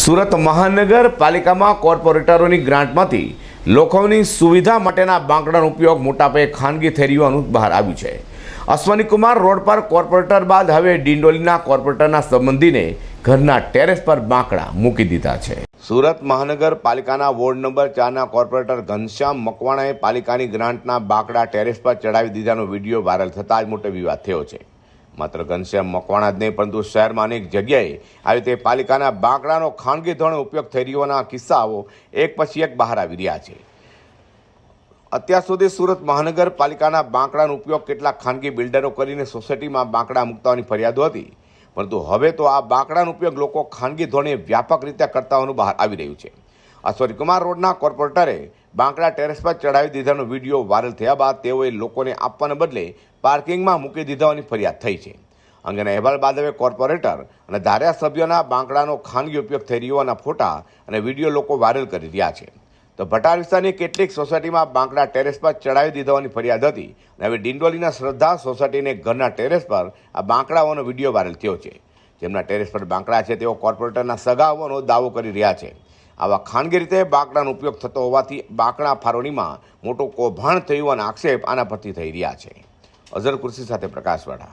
સુરત મહાનગરપાલિકામાં કોર્પોરેટરોની ગ્રાન્ટમાંથી લોકોની સુવિધા માટેના બાંકડાનો ઉપયોગ મોટાપાયે ખાનગી થઈ રહ્યું બહાર આવ્યું છે. અશ્વની કુમાર રોડ પર કોર્પોરેટર બાદ હવે ડિંડોલીના કોર્પોરેટરના સંબંધીને ઘરના ટેરેસ પર બાંકડા મૂકી દીધા છે. સુરત મહાનગરપાલિકાના વોર્ડ નંબર ચારના કોર્પોરેટર ઘનશ્યામ મકવાણાએ પાલિકાની ગ્રાન્ટના બાંકડા ટેરેસ પર ચડાવી દીધાનો વીડિયો વાયરલ થતાં જ મોટો વિવાદ થયો છે. માત્ર ઘનશ્યામ મકવાણા જ નહીં, પરંતુ શહેરમાં અનેક જગ્યાએ આવી રીતે પાલિકાના બાંકડાનો ખાનગી ધોરણે ઉપયોગ થઈ રહ્યોના કિસ્સાઓ એક પછી એક બહાર આવી રહ્યા છે. અત્યાર સુધી સુરત મહાનગરપાલિકાના બાંકડાનો ઉપયોગ કેટલાક ખાનગી બિલ્ડરો કરીને સોસાયટીમાં બાંકડા મૂકતાની ફરિયાદો હતી. પરંતુ હવે તો આ બાંકડાનો ઉપયોગ લોકો ખાનગી ધોરણે વ્યાપક રીતે કરતા હોવાનું બહાર આવી રહ્યું છે. અશ્વરી કુમાર રોડના કોર્પોરેટરે બાંકડા ટેરેસ પર ચડાવી દીધાનો વીડિયો વાયરલ થયા બાદ તેઓએ લોકોને આપવાને બદલે પાર્કિંગમાં મૂકી દીધાઓની ફરિયાદ થઈ છે. અંગેના અહેવાલ બાદ હવે કોર્પોરેટર અને ધારાસભ્યોના બાંકડાનો ખાનગી ઉપયોગ થઈ રહ્યોના ફોટા અને વીડિયો લોકો વાયરલ કરી રહ્યા છે. તો ભટાર વિસ્તારની કેટલીક સોસાયટીમાં બાંકડા ટેરેસ પર ચડાવી દીધાની ફરિયાદ હતી અને હવે ડિંડોલીના શ્રદ્ધા સોસાયટીને ઘરના ટેરેસ પર આ બાંકડાઓનો વીડિયો વાયરલ થયો છે. જેમના ટેરેસ પર બાંકડા છે તેઓ કોર્પોરેટરના સગા દાવો કરી રહ્યા છે. આવા ખાનગી રીતે બાંકડાનો ઉપયોગ થતો હોવાથી બાંકડા ફાળવણીમાં મોટો કૌભાંડ થયું હોવાના આક્ષેપ આના પરથી થઈ રહ્યા છે. અઝર કુર્સી સાથે પ્રકાશવાળા